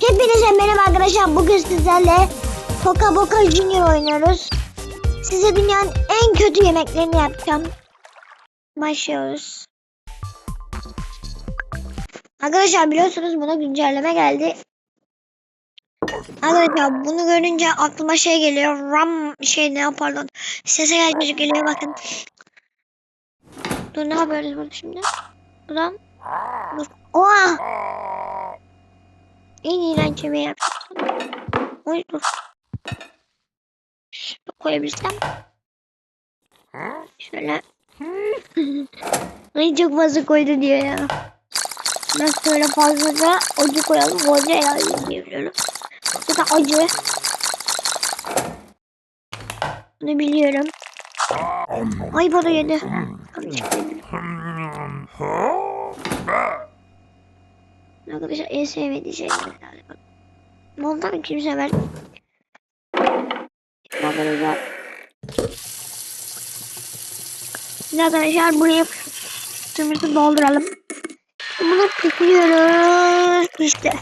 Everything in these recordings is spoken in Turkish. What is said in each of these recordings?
Hepinize merhaba arkadaşlar. Bugün sizlerle Toka Boca Junior oynuyoruz. Size dünyanın en kötü yemeklerini yapacağım. Başlıyoruz. Arkadaşlar biliyorsunuz buna güncelleme geldi. Arkadaşlar bunu görünce aklıma şey geliyor. Ram şey ne pardon. Sese gelmeyecek geliyor bakın. Dur ne yapıyoruz burada şimdi? Buradan. Dur. Oha! En iğrenç yemeği yapacağım. Oy dur. Şunu koyabilsem. Şöyle. Ay çok fazla koydu diyor ya. Ben şöyle fazlaca acı koyalım. Bu acı herhalde diyebiliyorum. Bu da acı. Bunu biliyorum. Ay bu da yedi. Arkadaşlar en sevmediği şey galiba. Ondan kim sever? Arkadaşlar. Şimdi arkadaşlar buraya fıstığımızı dolduralım. Bunu pişiriyoruz. İşte.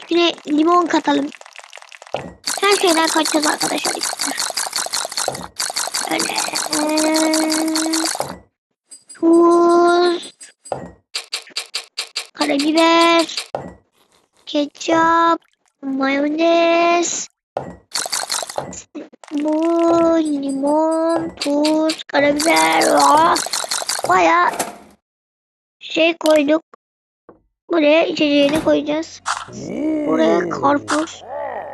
Üstüne limon katalım. Her şeyden kaçacağız arkadaşlar. Öyle. Tuz. Karabiber. Ketçap. Mayonez. Bu limon, tuz, karabiber. Aa, Baya şey koyduk. Buraya içeceğini koyacağız. Buraya karpuz.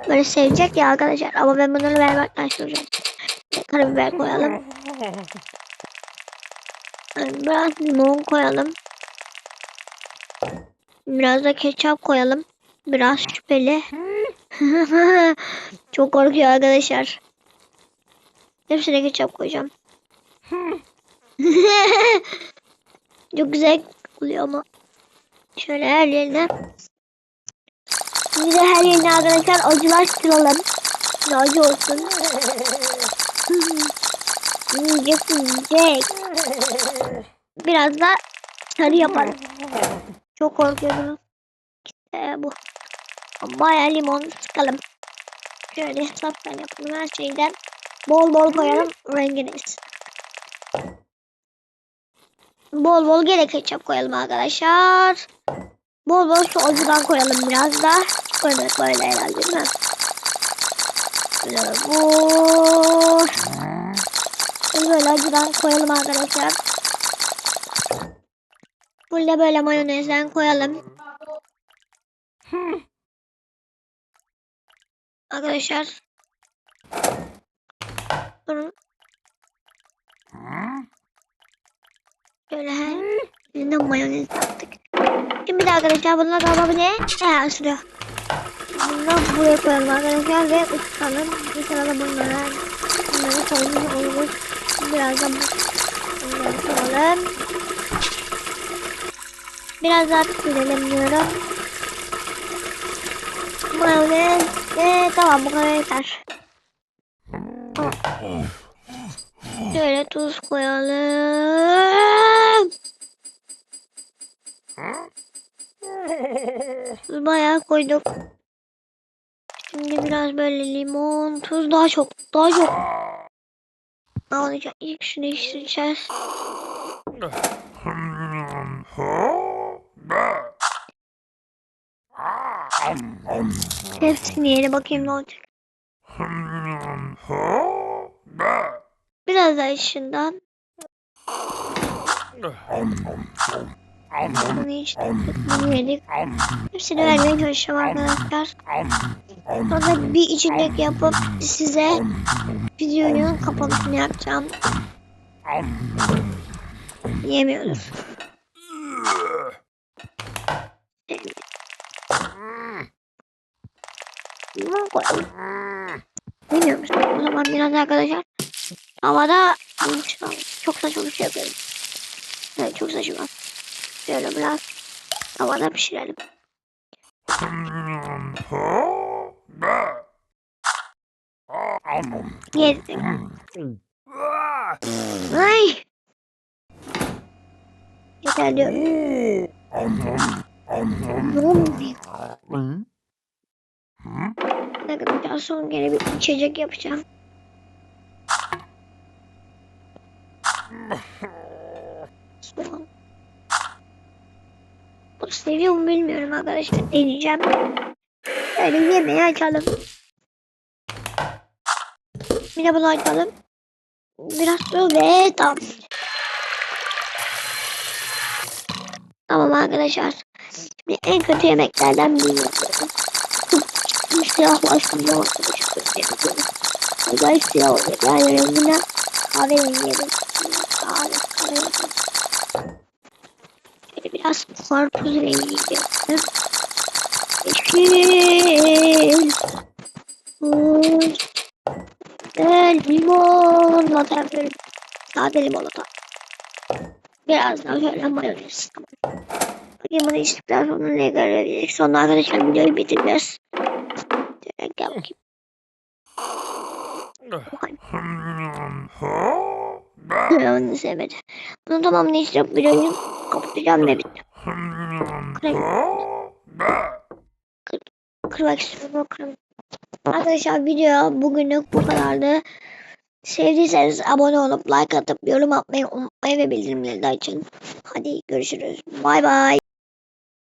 Böyle sevecek ya arkadaşlar. Ama ben bunları vermekten soracağım. Karabiber koyalım. Biraz limon koyalım. Biraz da ketçap koyalım. Biraz şüpheli. Çok korkuyor arkadaşlar. Hepsine ketçap koyacağım. Çok güzel oluyor ama. Şöyle her yerine. Şimdi de her yerine arkadaşlar acılaştıralım. Acı olsun. yiyeceksin yiyecek. Biraz da sarı yaparım. Çok korkuyorum. İşte bu. Bayağı limon sıkalım. Şöyle hesaptan yapalım her şeyden. Bol bol koyalım renginiz. Bol bol gene ketçap koyalım arkadaşlar. Bol bol şu acıdan koyalım biraz da. Böyle böyle herhalde değil mi? Böyle bu. Böyle acıdan koyalım arkadaşlar. Burada böyle mayonezden koyalım. Arkadaşlar. Durun. Böyle her yerinden mayonez yaptık. Şimdi de arkadaşlar bunlar galiba bu ne? He ısırıyor. Bunları buraya koyalım arkadaşlar ve ısıtalım. Mesela da bunları bunları koyalım olur. Biraz da bunları koyalım. Biraz daha pişirelim diyorum. Mayonez ve tamam bu kadar yeter. Şöyle tuz koyalım. Tuz bayağı koyduk. Şimdi biraz böyle limon, tuz daha çok, daha çok. Alacağım. İlk şunu içeceğiz. Hepsini yere bakayım ne olacak. Biraz daha şundan. Bunu içtik, bunu yedik. Hepsini vermeye çalışacağım arkadaşlar. Sonra bir içecek yapıp size videonun kapanışını yapacağım. Yemiyoruz. Koyalım. Bilmiyor? O zaman biraz arkadaşlar havada çok saçma bir şey yapıyorum. Evet çok saçma. Şöyle biraz havada pişirelim. Yedim. Ay. Yeter diyorum. Ne olmuyor? arkadaşlar son kere bir içecek yapacağım. Soğan. Bu seviyor mu bilmiyorum arkadaşlar. Deneyeceğim. Böyle yemeği açalım. Bir de bunu açalım. Biraz su ve tam. Tamam arkadaşlar. Şimdi en kötü yemeklerden birini yapıyorum. Bir siyahlaştırma arkadaşlar. Acayip siyah oluyor. Yani rengine kahverengi yedim. Kahve, kahve. Şöyle biraz karpuz rengi yedim. Yeşil. Muz. Ve limonata yapıyorum. Sade limonata. Biraz daha şöyle mayonez. Bunu içtikten sonra ne görebiliriz. Sonra arkadaşlar videoyu bitireceğiz. Gel bakayım. Onu sevmedi. Bunun tamamını içeceğim. Videoyu kapatacağım ve bitti. Kırayım. Kırmak istiyorum. Kırayım. Arkadaşlar video bugünlük bu kadardı. Sevdiyseniz abone olup like atıp yorum atmayı unutmayın ve bildirimleri de açın. Hadi görüşürüz. Bay bay.